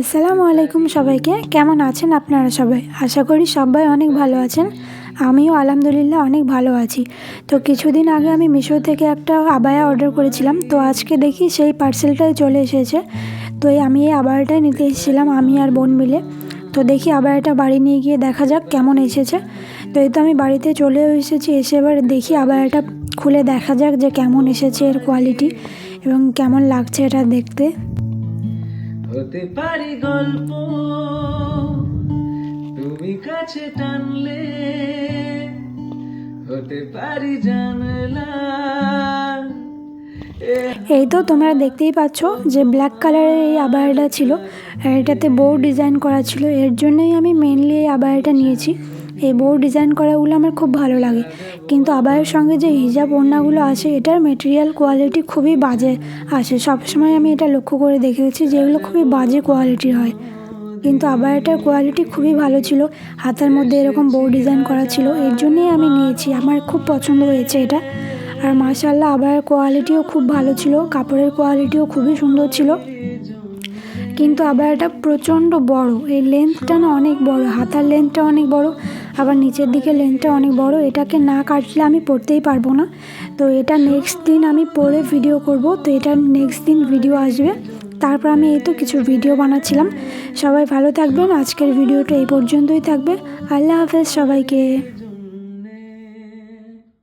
আসসালামু আলাইকুম সবাইকে। কেমন আছেন আপনারা সবাই? আশা করি সবাই অনেক ভালো আছেন। আমিও আলহামদুলিল্লাহ অনেক ভালো আছি। তো কিছুদিন আগে আমি মিশো থেকে একটা আবায়া অর্ডার করেছিলাম। তো আজকে দেখি সেই পার্সেলটাই চলে এসেছে। তো এই আমি এই আবায়াটাই নিতে এসেছিলাম, আমি আর বোন মিলে। তো দেখি আবায়াটা বাড়ি নিয়ে গিয়ে দেখা যাক কেমন এসেছে। তো এই তো আমি বাড়িতে চলেও এসেছি, এসে এবার দেখি আবায়াটা খুলে দেখা যাক যে কেমন এসেছে এর কোয়ালিটি এবং কেমন লাগছে এটা দেখতে। হতে পারি গল্প। তুমি কাছে টানলে হতে পারি জানলা। এই তো তোমরা দেখতেই পাচ্ছ যে ব্ল্যাক কালারের এই আবায়াটা ছিল। এটাতে বউ ডিজাইন করা ছিল। এর জন্যই আমি মেনলি এই আবায়াটা নিয়েছি। এই বউ ডিজাইন করাগুলো আমার খুব ভালো লাগে। কিন্তু আবায়ের সঙ্গে যে হিজাব ওড়নাগুলো আছে, এটার মেটেরিয়াল কোয়ালিটি খুবই বাজে আসে। সবসময় আমি এটা লক্ষ্য করে দেখেছি যে এগুলো খুবই বাজে কোয়ালিটির হয়। কিন্তু আবায়াটার কোয়ালিটি খুবই ভালো ছিল। হাতার মধ্যে এরকম বউ ডিজাইন করা ছিল, এর জন্যই আমি নিয়েছি। আমার খুব পছন্দ হয়েছে এটা। আর মাশাল্লাহ আবার কোয়ালিটিও খুব ভালো ছিল। কাপড়ের কোয়ালিটিও খুবই সুন্দর ছিল। কিন্তু আবার এটা প্রচণ্ড বড়। এই লেন্থটা না অনেক বড়, হাতার লেন্থটা অনেক বড়। আবার নিচের দিকে লেন্থটা অনেক বড়, এটাকে না কাটলে আমি পড়তেই পারব না। তো এটা নেক্সট দিন আমি পরে ভিডিও করব, তো এটা নেক্সট দিন ভিডিও আসবে। তারপর আমি এই তো কিছু ভিডিও বানাচ্ছিলাম। সবাই ভালো থাকবেন, আজকের ভিডিওটা এই পর্যন্তই থাকবে। আল্লাহ হাফেজ সবাইকে।